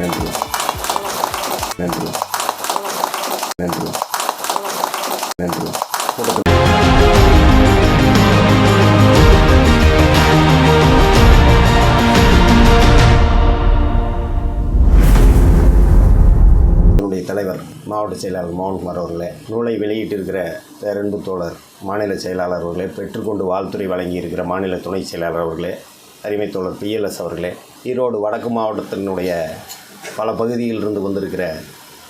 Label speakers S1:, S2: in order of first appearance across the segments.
S1: நன்றி நன்றி நன்றி நன்றி கூட்டத்தில் தலைவர் மாவட்ட செயலாளர் மோகன்குமார் அவர்களே நூலை வெளியிட்டிருக்கிற பேரன்பு தோழர் மாநில செயலாளர் அவர்களே பெற்றுக்கொண்டு வாழ்த்துறை வழங்கியிருக்கிற மாநில துணை செயலாளர் அவர்களே அருமை தோழர் பிஎல்எஸ் அவர்களே ஈரோடு வடக்கு மாவட்டத்தினுடைய பல பகுதியிலிருந்து வந்திருக்கிற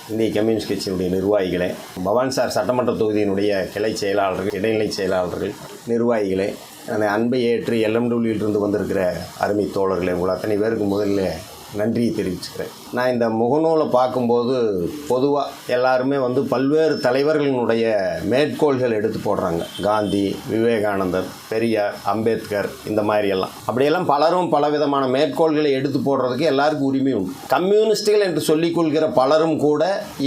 S1: இந்திய கம்யூனிஸ்ட் கட்சியினுடைய நிர்வாகிகளே பவானிசார் சட்டமன்ற தொகுதியினுடைய கிளை செயலாளர்கள் இடைநிலை செயலாளர்கள் நிர்வாகிகளே அந்த அன்பை ஏற்று எல்எம்டபிள்யூலிருந்து வந்திருக்கிற அருமை தோழர்களே உங்கள் அத்தனை பேருக்கு முதல்ல நன்றியை தெரிவிச்சுக்கிறேன். நான் இந்த முகநூலை பார்க்கும்போது பொதுவாக எல்லாருமே வந்து பல்வேறு தலைவர்களினுடைய மேற்கோள்கள் எடுத்து போடுறாங்க. காந்தி விவேகானந்தர் பெரியார் அம்பேத்கர் இந்த மாதிரி எல்லாம் அப்படியெல்லாம் பலரும் பலவிதமான மேற்கோள்களை எடுத்து போடுறதுக்கு எல்லாருக்கும் உரிமை உண்டு. கம்யூனிஸ்டுகள் என்று சொல்லிக்கொள்கிற பலரும் கூட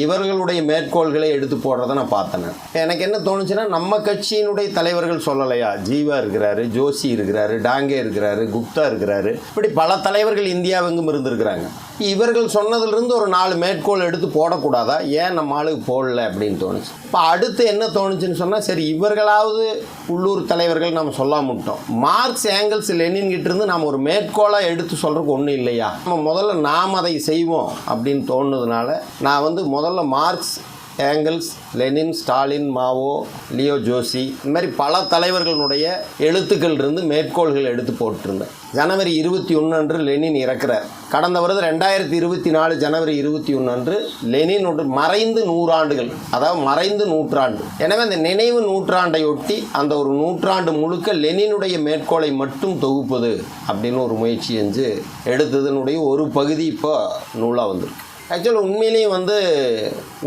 S1: இவர்களுடைய மேற்கோள்களை எடுத்து போடுறத நான் பார்த்தேன் எனக்கு என்ன தோணுச்சுன்னா நம்ம கட்சியினுடைய தலைவர்கள் சொல்லலையா? ஜீவா இருக்கிறாரு ஜோஷி இருக்கிறாரு டாங்கே இருக்கிறாரு குப்தா இருக்கிறாரு. இப்படி பல தலைவர்கள் இந்தியாவெங்கும் இருக்கிறாங்க இவர்கள் சொன்னதிலிருந்து ஒரு நாலு மேற்கோள் எடுத்து போடக்கூடாதா? ஏன் நம்ம ஆளுக்கு போடல அப்படின்னு தோணுச்சு. இப்போ அடுத்து என்ன தோணுச்சுன்னு சொன்னால் சரி இவர்களாவது உள்ளூர் தலைவர்கள் நம்ம சொல்லாம விட்டோம். மார்க்ஸ் ஏங்கல்ஸ் லெனின் கிட்டேருந்து நாம் ஒரு மேற்கோளாக எடுத்து சொல்கிறதுக்கு ஒன்றும் இல்லையா? நம்ம முதல்ல நாம் அதை செய்வோம் அப்படின்னு தோணுனதுனால நான் வந்து முதல்ல Marx Engels Lenin Stalin Mao Leo ஜோசி இந்த மாதிரி பல தலைவர்களுடைய எழுத்துக்கள் இருந்து மேற்கோள்கள் எடுத்து போட்டிருந்தேன். ஜனவரி இருபத்தி ஒன்று அன்று லெனின் இறக்கிறார். கடந்த வருடம் ரெண்டாயிரத்தி இருபத்தி நாலு ஜனவரி இருபத்தி ஒன்று அன்று லெனின் மறைந்து நூறாண்டுகள் அதாவது மறைந்து நூற்றாண்டு. எனவே அந்த நினைவு நூற்றாண்டை ஒட்டி அந்த ஒரு நூற்றாண்டு முழுக்க லெனினுடைய மேற்கோளை மட்டும் தொகுப்பது அப்படின்னு ஒரு முயற்சி செஞ்சு எடுத்ததனுடைய ஒரு பகுதி இப்போ நூலாக வந்திருக்கு. ஆக்சுவலாக உண்மையிலேயும் வந்து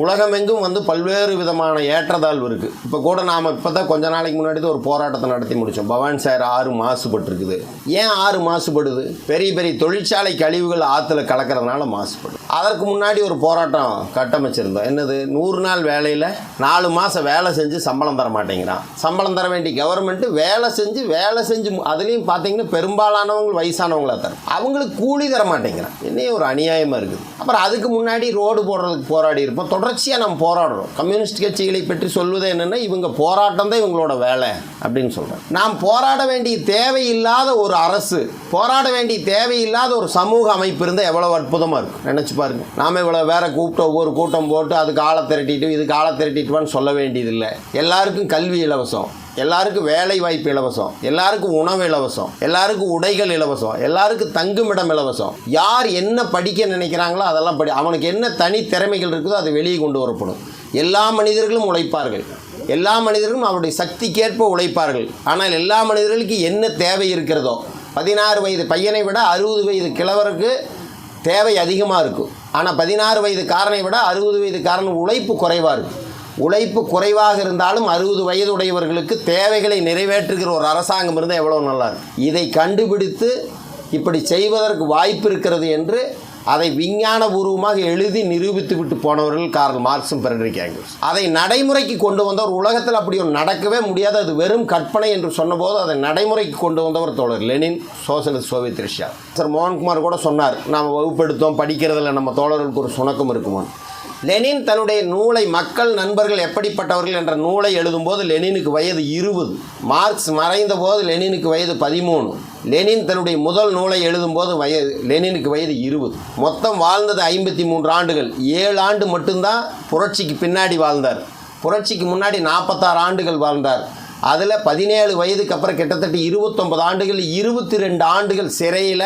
S1: உலகமெங்கும் வந்து பல்வேறு விதமான ஏற்றத்தாழ்வு இருக்குது இப்போ கூட நாம் இப்போ தான் கொஞ்ச நாளைக்கு முன்னாடி தான் ஒரு போராட்டத்தை நடத்தி முடித்தோம் பவான் சார் ஆறு மாசுபட்டிருக்குது. ஏன் ஆறு மாசுபடுது? பெரிய பெரிய தொழிற்சாலை கழிவுகள் ஆற்றுல கலக்கிறதுனால மாசுபடுது. அதற்கு முன்னாடி ஒரு போராட்டம் கட்டமைச்சிருந்தோம். என்னது? நூறு நாள் வேலையில் நாலு மாதம் வேலை செஞ்சு சம்பளம் தர மாட்டேங்கிறான். சம்பளம் தர வேண்டிய கவர்மெண்ட்டு வேலை செஞ்சு வேலை செஞ்சு அதுலேயும் பார்த்தீங்கன்னா பெரும்பாலானவங்க வயசானவங்களாக தரும் அவங்களுக்கு கூலி தர மாட்டேங்கிறான். என்னையே ஒரு அநியாயமாக இருக்குது. அப்புறம் அதுக்கு முன்னாடி ரோடு போடுறதுக்கு போராடி இருப்போம். தொடர்ச்சியாக நம்ம போராடுறோம். கம்யூனிஸ்ட் கட்சிகளை பற்றி சொல்வது என்னென்னா இவங்க போராட்டம் தான் இவங்களோட வேலை அப்படின்னு சொல்கிறேன் நாம் போராட வேண்டிய தேவையில்லாத ஒரு அரசு போராட வேண்டிய தேவையில்லாத ஒரு சமூக அமைப்பு இருந்தால் எவ்வளோ அற்புதமாக இருக்கும். நினச்சிப்பா பாருங்க. நாம இவ்வளோ வேற கூப்பிட்டு ஒவ்வொரு கூட்டம் போட்டு அதுக்கு ஆளை திரட்டிட்டு இதுக்கு ஆளை திரட்டிட்டுவான்னு சொல்ல வேண்டியதில்லை. எல்லாருக்கும் கல்வி இலவசம். எல்லாருக்கும் வேலை வாய்ப்பு இலவசம். எல்லாருக்கும் உணவு இலவசம். எல்லாருக்கும் உடைகள் இலவசம். எல்லாருக்கும் தங்குமிடம் இலவசம். யார் என்ன படிக்க நினைக்கிறாங்களோ அதெல்லாம் படி அவனுக்கு என்ன தனி திறமைகள் இருக்குதோ அது வெளியே கொண்டு வரப்படும். எல்லா மனிதர்களும் உழைப்பார்கள். எல்லா மனிதர்களும் அவருடைய சக்திக்கேற்ப உழைப்பார்கள். ஆனால் எல்லா மனிதர்களுக்கு என்ன தேவை இருக்கிறதோ பதினாறு வயது பையனை விட அறுபது வயது கிழவருக்கு தேவை அதிகமாக இருக்கும். ஆனால் பதினாறு வயது காரனை விட அறுபது வயது காரன் உழைப்பு குறைவாக இருக்கும். உழைப்பு குறைவாக இருந்தாலும் அறுபது வயதுடையவர்களுக்கு தேவைகளை நிறைவேற்றுகிற ஒரு அரசாங்கம் இருந்தால் எவ்வளோ நல்லா இருக்கும். இதை கண்டுபிடித்து இப்படி செய்வதற்கு வாய்ப்பு இருக்கிறது என்று அதை விஞ்ஞானபூர்வமாக எழுதி நிரூபித்து விட்டு போனவர்கள் கார்ல் மார்க்ஸும் பெர்ட்ரிக் ஆங்கிள்ஸ் அதை நடைமுறைக்கு கொண்டு வந்தவர் உலகத்தில் அப்படி ஒரு நடக்கவே முடியாது. அது வெறும் கற்பனை என்று சொன்னபோது அதை நடைமுறைக்கு கொண்டு வந்தவர் தோழர் Lenin socialist Soviet Russia. Sir Mohankumar கூட சொன்னார் நாம் வகுப்பெடுத்தோம் படிக்கிறதுல நம்ம தோழர்களுக்கு ஒரு சுணக்கம் இருக்குமோ லெனின் தன்னுடைய நூலை மக்கள் நண்பர்கள் எப்படிப்பட்டவர்கள் என்ற நூலை எழுதும்போது லெனினுக்கு வயது இருபது. மார்க்ஸ் மறைந்த போது லெனினுக்கு வயது பதிமூணு. லெனின் தன்னுடைய முதல் நூலை எழுதும்போது வயது லெனினுக்கு வயது இருபது. மொத்தம் வாழ்ந்தது ஐம்பத்தி மூன்று ஆண்டுகள். ஏழு ஆண்டு மட்டும்தான் புரட்சிக்கு பின்னாடி வாழ்ந்தார். புரட்சிக்கு முன்னாடி நாற்பத்தாறு ஆண்டுகள் வாழ்ந்தார். அதில் பதினேழு வயதுக்கு அப்புறம் கிட்டத்தட்ட இருபத்தொன்பது ஆண்டுகள் இருபத்தி ரெண்டு ஆண்டுகள் சிறையில்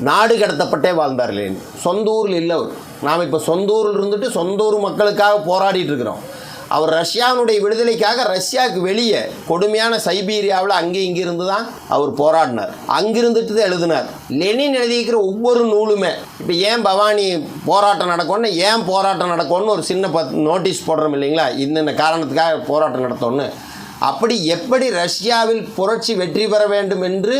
S1: நாடு கடத்தப்பட்டே வாழ்ந்தார் லெனின். சொந்த ஊரில் இல்லை அவர். நாம் இப்போ சொந்த ஊரில் இருந்துட்டு சொந்த ஊர் மக்களுக்காக போராடிட்டு இருக்கிறோம். அவர் ரஷ்யாவினுடைய விடுதலைக்காக ரஷ்யாவுக்கு வெளியே கொடுமையான சைபீரியாவில் அங்கே இங்கே இருந்து தான் அவர் போராடினார். அங்கிருந்துட்டு தான் எழுதினார். லெனின் எழுதியிருக்கிற ஒவ்வொரு நூலுமே இப்போ ஏன் பவானி போராட்டம் நடக்கும்னு ஏன் போராட்டம் நடக்கும்னு ஒரு சின்ன பத் நோட்டீஸ் போடுறோம் இல்லைங்களா? இன்னென்ன காரணத்துக்காக போராட்டம் நடத்தோன்னு அப்படி எப்படி ரஷ்யாவில் புரட்சி வெற்றி பெற வேண்டும் என்று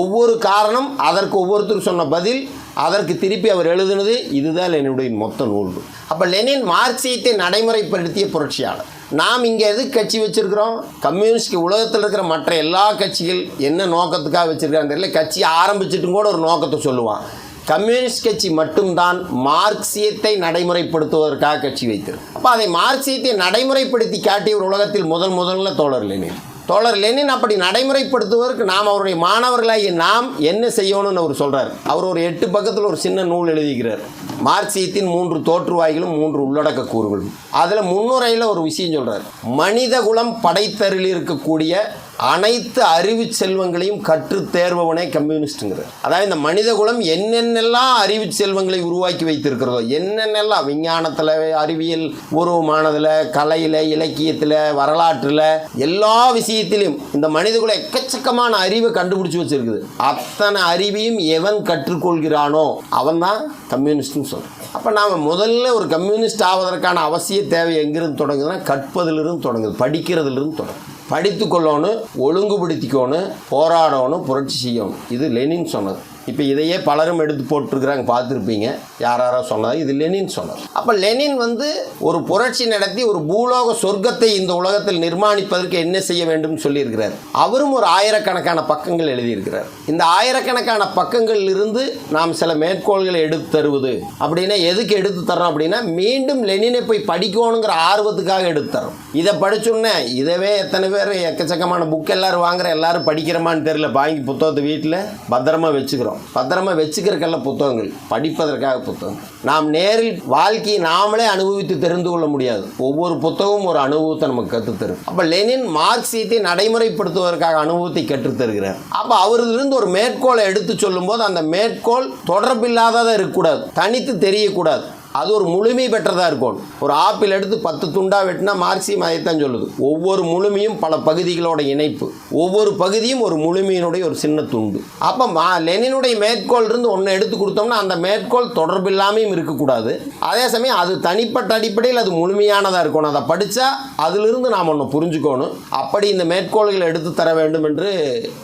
S1: ஒவ்வொரு காரணம் அதற்கு ஒவ்வொருத்தரும் சொன்ன பதில் அதற்கு திருப்பி அவர் எழுதினது இதுதான் லெனினுடைய மொத்த நூல். அப்போ லெனின் மார்க்சியத்தை நடைமுறைப்படுத்திய புரட்சியாளர். நாம் இங்கே எது கட்சி வச்சுருக்கிறோம்? கம்யூனிஸ்ட் உலகத்தில் இருக்கிற மற்ற எல்லா கட்சிகள் என்ன நோக்கத்துக்காக வச்சிருக்காங்க தெரியல. கட்சி ஆரம்பிச்சிட்டும் கூட ஒரு நோக்கத்தை சொல்லுவான். கம்யூனிஸ்ட் கட்சி மட்டும்தான் மார்க்சியத்தை நடைமுறைப்படுத்துவதற்காக கட்சி வைத்திருக்கு அப்போ அதை மார்க்சியத்தை நடைமுறைப்படுத்தி காட்டிய ஒரு உலகத்தில் முதல் முதல்ல தோழர் லெனின். தோழர் லெனின் அப்படி நடைமுறைப்படுத்துவதற்கு நாம் அவருடைய மாணவர்களாகிய நாம் என்ன செய்யணும்னு அவர் சொல்கிறார் அவர் ஒரு எட்டு பக்கத்தில் ஒரு சின்ன நூல் எழுதிக்கிறார். மார்க்சியத்தின் மூன்று தோற்றுவாய்களும் மூன்று உள்ளடக்க கூறுகளும். அதில் முன்னுரையில் ஒரு விஷயம் சொல்கிறார் மனித குலம் படைத்தருளில் இருக்கக்கூடிய அனைத்து அறிவு செல்வங்களையும் கற்று தேர்பவனே கம்யூனிஸ்ட்டுங்கிறார். அதாவது இந்த மனித குலம் என்னென்னலாம் அறிவு செல்வங்களை உருவாக்கி வைத்திருக்கிறதோ என்னென்னலாம் விஞ்ஞானத்தில் அறிவியல் உருவமானதில் கலையில் இலக்கியத்தில் வரலாற்றில் எல்லா விஷயத்திலையும் இந்த மனித குலம் எக்கச்சக்கமான அறிவை கண்டுபிடிச்சி வச்சிருக்குது. அத்தனை அறிவையும் எவன் கற்றுக்கொள்கிறானோ அவன் தான் கம்யூனிஸ்ட்னு சொல்கிறேன் அப்போ நாம் முதல்ல ஒரு கம்யூனிஸ்ட் ஆவதற்கான அவசிய தேவை எங்கிருந்து தொடங்குதுன்னா கற்பதிலிருந்து தொடங்குது படிக்கிறதுலேருந்து தொடங்குது. படித்து கொள்ளணும் ஒழுங்குபடுத்திக்கணும் போராடணும் புரட்சி செய்யணும் இது லெனின் சொன்னது. இப்போ இதையே பலரும் எடுத்து போட்டிருக்கிறாங்க பார்த்துருப்பீங்க. யார் யாரோ சொன்னது இது லெனின் சொன்னது அப்போ லெனின் வந்து ஒரு புரட்சி நடத்தி ஒரு பூலோக சொர்க்கத்தை இந்த உலகத்தில் நிர்மாணிப்பதற்கு என்ன செய்ய வேண்டும் சொல்லியிருக்கிறார். அவரும் ஒரு ஆயிரக்கணக்கான பக்கங்கள் எழுதியிருக்கிறார். இந்த ஆயிரக்கணக்கான பக்கங்களில் இருந்து நாம் சில மேற்கோள்களை எடுத்து தருவது. அப்படின்னா எதுக்கு எடுத்து தரோம் அப்படின்னா மீண்டும் லெனினை போய் படிக்கணுங்கிற ஆர்வத்துக்காக எடுத்து தரோம் இதை படிச்சோன்னே இதவே எத்தனை பேர் எக்கச்சக்கமான புக் எல்லாரும் வாங்குற எல்லாரும் படிக்கிறோமான்னு தெரியல. வாங்கி புத்தகத்தை வீட்டில் பத்திரமா வச்சுக்கிறோம். பத்திரமா வச்சுக்கிறக்கெல்லாம் புத்தகங்கள் படிப்பதற்காக புத்தகம் நாம் நேரில் வாழ்க்கையை நாமளே அனுபவித்து தெரிந்து கொள்ள முடியாது. ஒவ்வொரு புத்தகமும் ஒரு அனுபவத்தை நமக்கு கற்றுத்தரும் அப்போ லெனின் மார்க்சியத்தை நடைமுறைப்படுத்துவதற்காக அனுபவத்தை கற்றுத்தருகிறார் அப்போ அவரிலிருந்து ஒரு மேற்கோளை எடுத்து சொல்லும்போது அந்த மேற்கோள் தொடர்பில்லாததாக இருக்கக்கூடாது. தனித்து தெரியக்கூடாது. அது ஒரு முழுமை பெற்றதாக இருக்கும். ஒரு ஆப்பிள் எடுத்து பத்து துண்டாக வெட்டினா மார்க்சியம் அதைத்தான் சொல்லுது. ஒவ்வொரு முழுமையும் பல பகுதிகளோட இணைப்பு. ஒவ்வொரு பகுதியும் ஒரு முழுமையினுடைய ஒரு சின்ன துண்டு. அப்போ மா லெனினுடைய மேற்கோள் இருந்து ஒன்று எடுத்து கொடுத்தோம்னா அந்த மேற்கோள் தொடர்பு இல்லாமையும் இருக்கக்கூடாது. அதே சமயம் அது தனிப்பட்ட அடிப்படையில் அது முழுமையானதாக இருக்கணும். அதை படித்தா அதிலிருந்து நாம் ஒன்று புரிஞ்சுக்கணும். அப்படி இந்த மேற்கோள்களை எடுத்து தர வேண்டும் என்று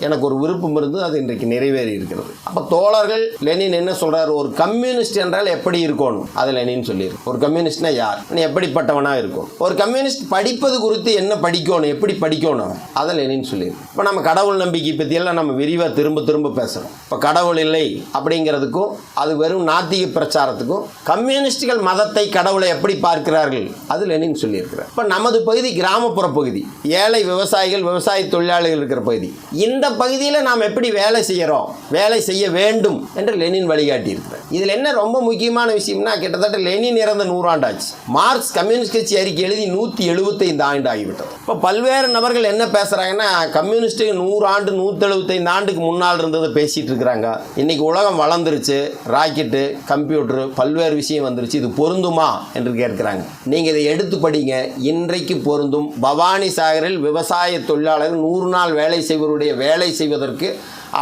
S1: எனக்கு ஒரு விருப்பம் இருந்து அது இன்றைக்கு நிறைவேறி இருக்கிறது. அப்போ தோழர்கள் லெனின் என்ன சொல்கிறார் ஒரு கம்யூனிஸ்ட் என்றால் எப்படி இருக்கணும்? அது லெனின் சொல்லியிருக்கு. ஒரு கம்யூனிஸ்ட்னா யார்? நீ எப்படிப்பட்டவனாக இருக்கும் ஒரு கம்யூனிஸ்ட் படிப்பது குறித்து என்ன படிக்கணும்? எப்படி படிக்கணும்? அதை லெனின் சொல்லியிருக்கு. இப்போ நம்ம கடவுள் நம்பிக்கை பற்றியெல்லாம் நம்ம விரிவாக திரும்ப திரும்ப பேசுகிறோம் இப்போ கடவுள் இல்லை அப்படிங்கிறதுக்கும் அது வெறும் நாத்திக பிரச்சாரத்துக்கும் கம்யூனிஸ்டுகள் மதத்தை கடவுளை எப்படி பார்க்கிறார்கள்? அது லெனின் சொல்லியிருக்கிறார். இப்போ நமது பகுதி கிராமப்புற பகுதி ஏழை விவசாயிகள் விவசாய தொழிலாளிகள் இருக்கிற பகுதி இந்த பகுதியில் நாம் எப்படி வேலை செய்கிறோம் வேலை செய்ய வேண்டும் என்று லெனின் வழிகாட்டியிருக்கிறார். இதில் என்ன ரொம்ப முக்கியமான விஷயம்னா கிட்டத்தட்ட லெனின் இறந்த நூறாண்டாச்சு. மார்க்ஸ் கம்யூனிஸ்ட் கட்சி அறிக்கை எழுதி நூற்றி எழுபத்தைந்து ஆண்டு ஆகிவிட்டது இப்போ பல்வேறு நபர்கள் என்ன பேசுகிறாங்கன்னா கம்யூனிஸ்ட்டு நூறு ஆண்டு நூற்றி எழுபத்தைந்து ஆண்டுக்கு முன்னால் இருந்ததை பேசிகிட்டு இருக்கிறாங்க. இன்றைக்கி உலகம் வளர்ந்துருச்சு. ராக்கெட்டு கம்ப்யூட்டரு பல்வேறு விஷயம் வந்துருச்சு. இது பொருந்துமா என்று கேட்குறாங்க. நீங்கள் இதை எடுத்து படிங்க. இன்றைக்கு பொருந்தும். பவானி சாகரில் விவசாய தொழிலாளர் நூறு நாள் வேலை செய்வருடைய வேலை செய்வதற்கு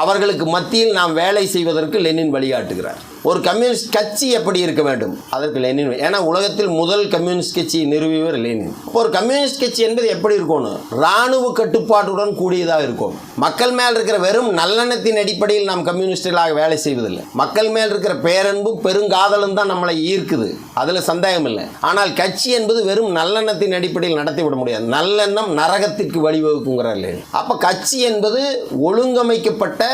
S1: அவர்களுக்கு மத்தியில் நாம் வேலை செய்வதற்கு லெனின் வழிகாட்டுகிறார். ஒரு கம்யூனிஸ்ட் கட்சி எப்படி இருக்க வேண்டும்? அதற்கு லெனின். ஏன்னா உலகத்தில் முதல் கம்யூனிஸ்ட் கட்சி நிறுவியவர் லெனின். இப்போ ஒரு கம்யூனிஸ்ட் கட்சி என்பது எப்படி இருக்கணும் இராணுவ கட்டுப்பாட்டுடன் கூடியதாக இருக்கும். மக்கள் மேல் இருக்கிற வெறும் நல்லெண்ணத்தின் அடிப்படையில் நாம் கம்யூனிஸ்டுகளாக வேலை செய்வதில்லை. மக்கள் மேல் இருக்கிற பேரன்பும் பெருங்காதலும் தான் நம்மளை ஈர்க்குது. அதில் சந்தேகம் இல்லை. ஆனால் கட்சி என்பது வெறும் நல்லெண்ணத்தின் அடிப்படையில் நடத்தி விட முடியாது. நல்லெண்ணம் நரகத்திற்கு வழிவகுக்குங்கிறார் லெனின். அப்போ கட்சி என்பது ஒழுங்கமைக்கப்பட்ட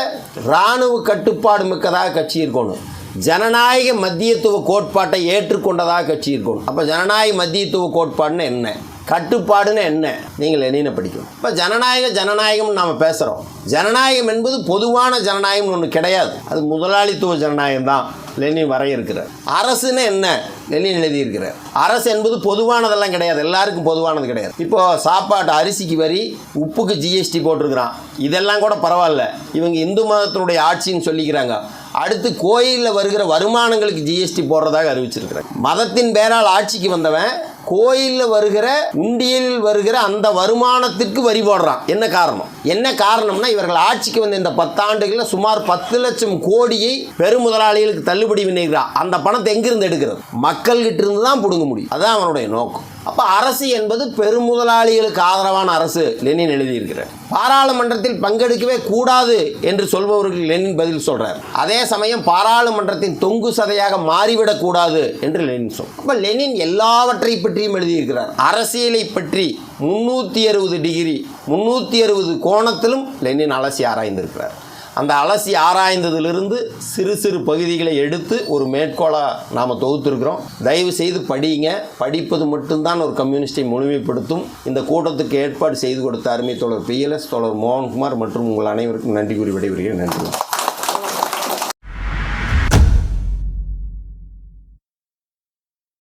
S1: இராணுவ கட்டுப்பாடு மிக்கதாக கட்சி இருக்கணும். ஜனநாயக மத்தியத்துவ கோட்பாட்டை ஏற்றுக்கொண்டதாக கட்சி இருக்கணும் அப்போ ஜனநாயக மத்தியத்துவ கோட்பாடுன்னு என்ன? கட்டுப்பாடுன்னு என்ன? நீங்கள் லெனினை படிக்கணும். இப்போ ஜனநாயக ஜனநாயகம் நாம் பேசுகிறோம் ஜனநாயகம் என்பது பொதுவான ஜனநாயகம்னு ஒன்று கிடையாது. அது முதலாளித்துவ ஜனநாயகம் தான் லெனின் வரையறுக்கிறார் அரசுன்னு என்ன? லெனின் எழுதியிருக்கிறார். அரசு என்பது பொதுவானதெல்லாம் கிடையாது. எல்லாருக்கும் பொதுவானது கிடையாது. இப்போ சாப்பாட்டு அரிசிக்கு வரி உப்புக்கு ஜிஎஸ்டி போட்டிருக்கிறான். இதெல்லாம் கூட பரவாயில்ல. இவங்க இந்து மதத்தினுடைய ஆட்சின்னு சொல்லிக்கிறாங்க. அடுத்து கோயிலில் வருகிற வருமானங்களுக்கு ஜிஎஸ்டி போடுறதாக அறிவிச்சிருக்கிறாங்க மதத்தின் பேரால் ஆட்சிக்கு வந்தவன் கோயிலில் வருகிற உண்டியலில் வருகிற அந்த வருமானத்திற்கு வரி போடுறான். என்ன காரணம்? என்ன காரணம்னா இவர்கள் ஆட்சிக்கு வந்த இந்த பத்தாண்டுகளில் சுமார் பத்து லட்சம் கோடியை பெருமுதலாளிகளுக்கு தள்ளுபடி பண்ணிக்கிறான் அந்த பணத்தை எங்கிருந்து எடுக்கிறது? மக்கள்கிட்ட இருந்து தான் பிடுங்க முடியும். அதுதான் அவனுடைய நோக்கம். அப்போ அரசு என்பது பெருமுதலாளிகளுக்கு ஆதரவான அரசு லெனின் எழுதியிருக்கிறார். பாராளுமன்றத்தில் பங்கெடுக்கவே கூடாது என்று சொல்பவர்கள் லெனின் பதில் சொல்றார். அதே சமயம் பாராளுமன்றத்தின் தொங்கு சதையாக மாறிவிடக் கூடாது என்று லெனின் சொல். அப்போ லெனின் எல்லாவற்றை பற்றியும் எழுதியிருக்கிறார். அரசியலை பற்றி முந்நூற்றி அறுபது டிகிரி முந்நூற்றி அறுபது கோணத்திலும் லெனின் அலசி ஆராய்ந்திருக்கிறார். அந்த அலசி ஆராய்ந்ததிலிருந்து சிறு சிறு பகுதிகளை எடுத்து ஒரு மேற்கோளாக நாம் தொகுத்திருக்கிறோம். தயவு செய்து படியுங்க. படிப்பது மட்டும்தான் ஒரு கம்யூனிஸ்டை முழுமைப்படுத்தும். இந்த கூட்டத்துக்கு ஏற்பாடு செய்து கொடுத்த அருமை தோழர் பிஎல்எஸ் தோழர் மோகன்குமார் மற்றும் உங்கள் அனைவருக்கும் நன்றி கூறி விடைபெறுகிறேன். நன்றி.